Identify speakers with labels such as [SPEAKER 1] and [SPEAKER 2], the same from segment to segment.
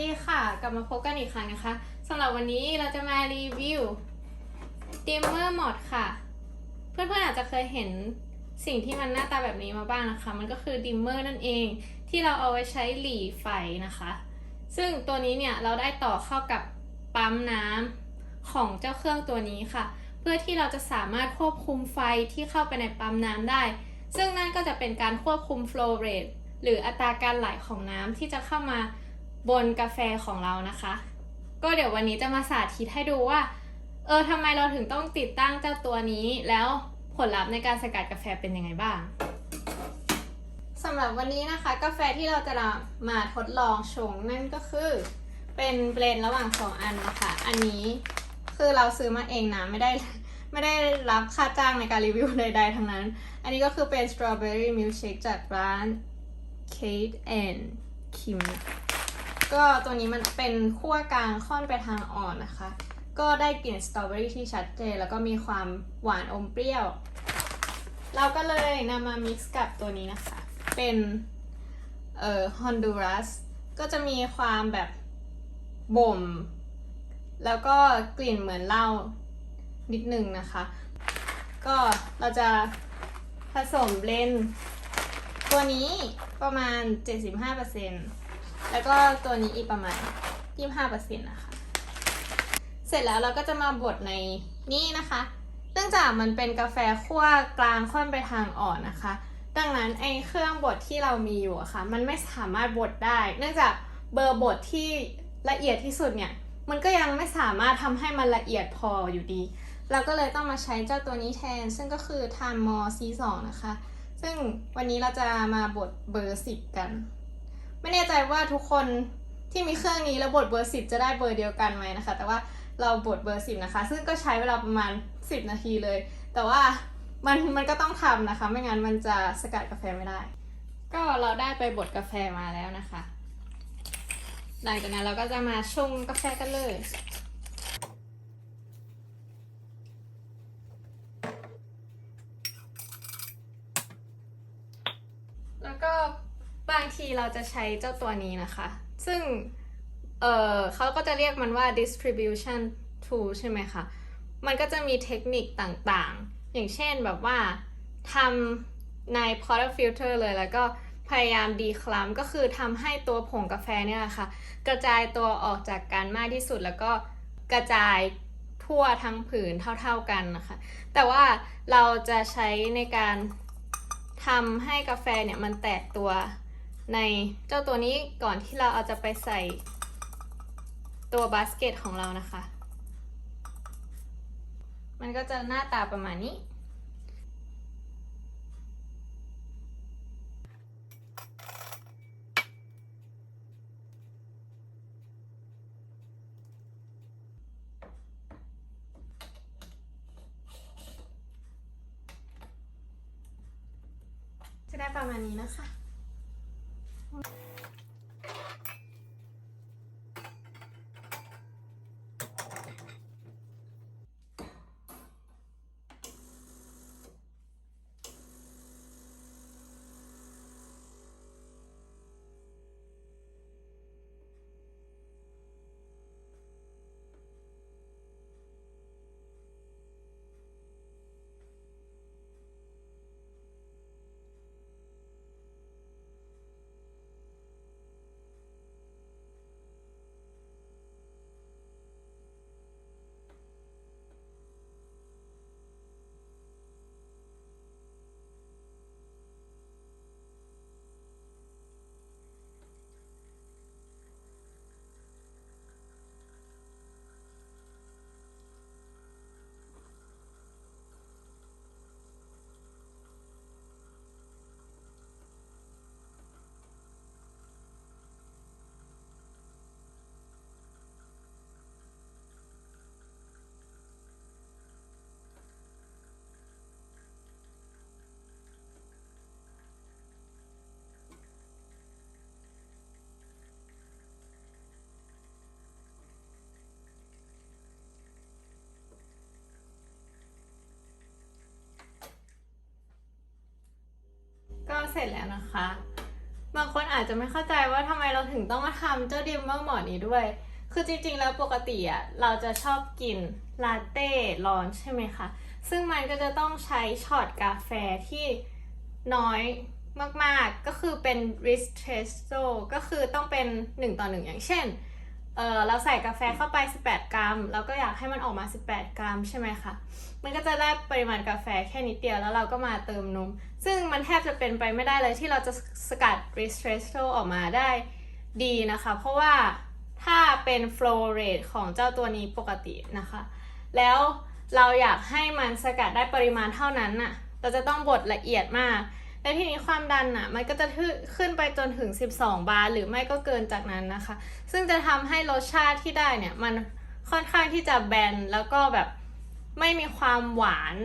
[SPEAKER 1] ดีค่ะกลับมาพบกันอีกครั้งนะคะสำหรับวันนี้เราจะมารีวิว dimmer mod ค่ะ เพื่อนๆอาจจะเคยเห็นสิ่งที่มันหน้าตาแบบนี้มาบ้างนะคะ มันก็คือ dimmer นั่นเองที่เราเอาไว้ใช้หลีไฟนะคะ ซึ่งตัวนี้เนี่ยเราได้ต่อเข้ากับปั๊มน้ำของเจ้าเครื่องตัวนี้ค่ะ เพื่อที่เราจะสามารถควบคุมไฟที่เข้าไปในปั๊มน้ำได้ ซึ่งนั่นก็จะเป็นการควบคุม flow rate หรืออัตราการไหลของน้ำที่จะเข้ามา บนกาแฟของเรานะคะ ก็เดี๋ยววันนี้จะมาสาธิตให้ดูว่าเออทำไมเราถึงต้องติดตั้งเจ้าตัวนี้ แล้วผลลัพธ์ในการสกัดกาแฟเป็นยังไงบ้างสำหรับวันนี้นะคะ กาแฟที่เราจะมาทดลองชงนั่นก็คือ เป็นเบลนระหว่างสองอันนะคะ อันนี้คือเราซื้อมาเองนะไม่ได้ไม่ได้รับค่าจ้างในการรีวิวใดๆทั้งนั้น อันนี้ก็คือเป็น strawberry milkshake จากร้าน Kate and Kim ก็ตัวนี้มันเป็นขั้วกลางค่อนไปทางอ่อนนะคะ ก็ได้กลิ่นสตรอเบอรี่ที่ชัดเจน แล้วก็มีความหวานอมเปรี้ยว เราก็เลยนำมา mix กับตัวนี้นะคะ เป็นเอ่อ Honduras ก็จะมีความแบบบ่ม แล้วก็กลิ่นเหมือนเหล้านิดนึงนะคะ ก็เราจะผสมเบลนตัวนี้ประมาณ 75% แล้วก็ตัวนี้อีกประมาณ 25%นะคะ เสร็จแล้วเราก็จะมาบดในนี่นะคะ เนื่องจากมันเป็นกาแฟคั่วกลางค่อนไปทางอ่อนนะคะ ดังนั้นไอ้เครื่องบดที่เรามีอยู่อะค่ะ มันไม่สามารถบดได้ เนื่องจากเบอร์บดที่ละเอียดที่สุดเนี่ย มันก็ยังไม่สามารถทำให้มันละเอียดพออยู่ดี เราก็เลยต้องมาใช้เจ้าตัวนี้แทน ซึ่งก็คือ Time m o r C2 นะคะ ซึ่งวันนี้เราจะมาบดเบอร์ 10 กัน ไม่แน่ใจว่าทุกคนที่มีเครื่องนี้แล้วบดเบอร์สิบจะได้เบอร์เดียวกันไหมนะคะ แต่ว่าเราบดเบอร์สิบนะคะ ซึ่งก็ใช้เวลาประมาณสิบนาทีเลย แต่ว่ามันมันก็ต้องทำนะคะ ไม่งั้นมันจะสกัดกาแฟไม่ได้ ก็เราได้ไปบดกาแฟมาแล้วนะคะ หลังจากนั้นเราก็จะมาชงกาแฟกันเลย แล้วก็ ที่เราจะใช้เจ้าตัวนี้นะคะ ซึ่งเออเขาก็จะเรียกมันว่า distribution tool ใช่ไหมคะ มันก็จะมีเทคนิคต่างๆ อย่างเช่นแบบว่าทำใน porter filter เลยแล้วก็พยายามดีคลัมก็คือทำให้ตัวผงกาแฟเนี่ยนะคะกระจายตัวออกจากกันมากที่สุดแล้วก็กระจายทั่วทั้งผืนเท่าๆกันนะคะ แต่ว่าเราจะใช้ในการทำให้กาแฟเนี่ยมันแตกตัว ในเจ้าตัวนี้ก่อนที่เราเอาจะไปใส่ตัวบาสเกตของเรานะคะ มันก็จะหน้าตาประมาณนี้ จะได้ประมาณนี้นะคะ Thank you. เสร็จแล้วนะคะ บางคนอาจจะไม่เข้าใจว่าทำไมเราถึงต้องมาทำเจ้าดิมเมอร์หมอนี้ด้วย คือจริงๆ แล้วปกติอะเราจะชอบกินลาเต้ร้อนใช่ไหมคะ ซึ่งมันก็จะต้องใช้ช็อตกาแฟที่น้อยมากๆ ก็คือเป็น ristretto ก็คือต้องเป็น 1 ต่อ 1 อย่างเช่น เออเราใส่กาแฟเข้าไป 18 กรัม แล้วก็อยากให้มันออกมา 18 กรัมใช่ไหมคะ มันก็จะได้ปริมาณกาแฟแค่นิดเดียวแล้วเราก็มาเติมนม ซึ่งมันแทบจะเป็นไปไม่ได้เลยที่เราจะสกัด ristretto ออกมาได้ดีนะคะ เพราะว่าถ้าเป็น flow rate ของเจ้าตัวนี้ปกตินะคะ แล้วเราอยากให้มันสกัดได้ปริมาณเท่านั้นน่ะ เราจะต้องบดละเอียดมาก และทีนี้ความดันอะมันก็จะขึ้นไปจนถึง 12 บาร์หรือไม่ก็เกินจากนั้นนะคะ ซึ่งจะทำให้รสชาติที่ได้เนี่ยมันค่อนข้างที่จะแบนแล้วก็แบบไม่มีความหวาน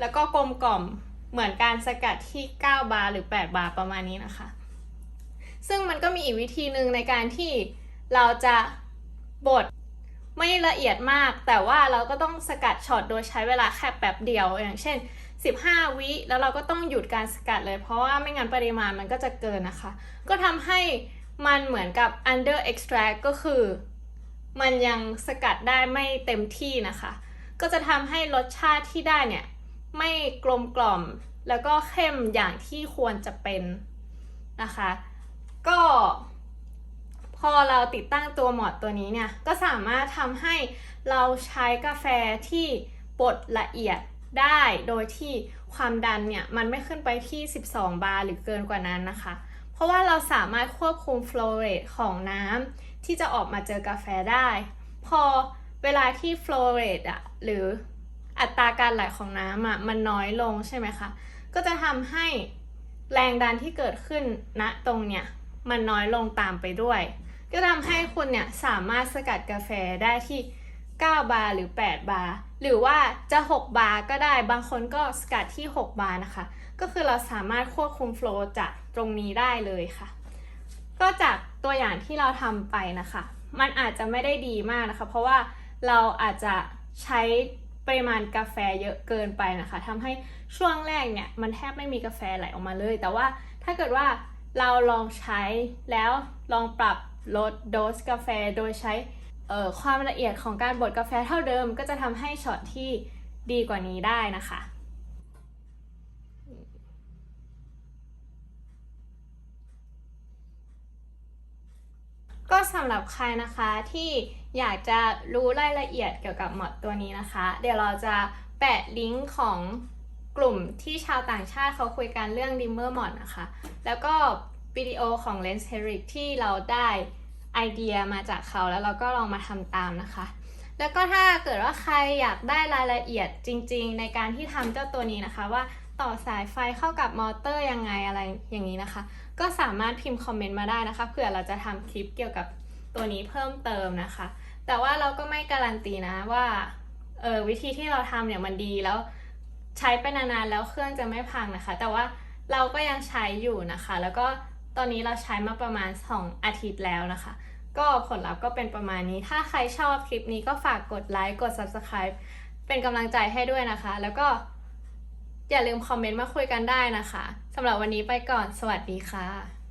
[SPEAKER 1] แล้วก็กลมกล่อมเหมือนการสกัดที่ 9 บาร์หรือ 8 บาร์ประมาณนี้นะคะ ซึ่งมันก็มีอีกวิธีหนึ่งในการที่เราจะบดไม่ละเอียดมาก แต่ว่าเราก็ต้องสกัดช็อตโดยใช้เวลาแค่แป๊บเดียว อย่างเช่น 15 วิแล้วเราก็ต้องหยุดการสกัดเลย เพราะว่าไม่งั้นปริมาณมันก็จะเกินนะคะ ก็ทำให้มันเหมือนกับ under extract ก็คือ มันยังสกัดได้ไม่เต็มที่นะคะ ก็จะทำให้รสชาติที่ได้เนี่ย ไม่กลมกล่อมแล้วก็เข้มอย่างที่ควรจะเป็นนะคะ ก็พอเราติดตั้งตัวหมอดตัวนี้เนี่ย ก็สามารถทำให้เราใช้กาแฟที่บดละเอียด ได้โดยที่ความดันเนี่ยมันไม่ขึ้นไปที่ 12 บาร์หรือเกินกว่านั้นนะคะ เพราะว่าเราสามารถควบคุม flow rate ของน้ำที่จะออกมาเจอกาแฟได้ พอเวลาที่ flow rate อะหรืออัตราการไหลของน้ำอะมันน้อยลงใช่ไหมคะ ก็จะทำให้แรงดันที่เกิดขึ้นณตรงเนี่ยมันน้อยลงตามไปด้วย ก็ทำให้คุณเนี่ยสามารถสกัดกาแฟได้ที่ 9 บาร์หรือ 8 บาร์หรือว่าจะ 6 บาร์ก็ได้บางคนก็สกัดที่ 6 บาร์นะคะ ก็คือเราสามารถควบคุมโฟลว์จากตรงนี้ได้เลยค่ะ ก็จากตัวอย่างที่เราทำไปนะคะ มันอาจจะไม่ได้ดีมากนะคะ เพราะว่าเราอาจจะใช้ปริมาณกาแฟเยอะเกินไปนะคะทำให้ช่วงแรกเนี่ยมันแทบไม่มีกาแฟไหลออกมาเลย แต่ว่าถ้าเกิดว่าเราลองใช้แล้วลองปรับลดโดสกาแฟโดยใช้ ความละเอียดของการบดกาแฟเท่าเดิม ก็จะทำให้ช็อตที่ดีกว่านี้ได้นะคะก็สำหรับใครนะคะที่อยากจะรู้รายละเอียดเกี่ยวกับหมอดตัวนี้นะคะ เดี๋ยวเราจะแปะลิงก์ของกลุ่มที่ชาวต่างชาติเขาคุยกันเรื่องดิมเมอร์มอดนะคะ แล้วก็วิดีโอของ Lens h e r i c ที่เราได้ ไอเดียมาจากเขาแล้วเราก็ลองมาทำตามนะคะ แล้วก็ถ้าเกิดว่าใครอยากได้รายละเอียดจริง ๆ ในการที่ทำเจ้าตัวนี้นะคะว่าต่อสายไฟเข้ากับมอเตอร์ยังไงอะไรอย่างนี้นะคะ ก็สามารถพิมพ์คอมเมนต์มาได้นะคะเผื่อเราจะทำคลิปเกี่ยวกับตัวนี้เพิ่มเติมนะคะ แต่ว่าเราก็ไม่การันตีนะว่าเออวิธีที่เราทำเนี่ยมันดีแล้วใช้ไปนานๆแล้วเครื่องจะไม่พังนะคะ แต่ว่าเราก็ยังใช้อยู่นะคะ แล้วก็ ตอนนี้เราใช้มาประมาณ 2 อาทิตย์แล้วนะคะ ก็ผลลัพธ์ก็เป็นประมาณนี้ ถ้าใครชอบคลิปนี้ก็ฝากกดไลค์กด Subscribe เป็นกำลังใจให้ด้วยนะคะ แล้วก็อย่าลืมคอมเมนต์มาคุยกันได้นะคะสำหรับวันนี้ไปก่อน สวัสดีค่ะ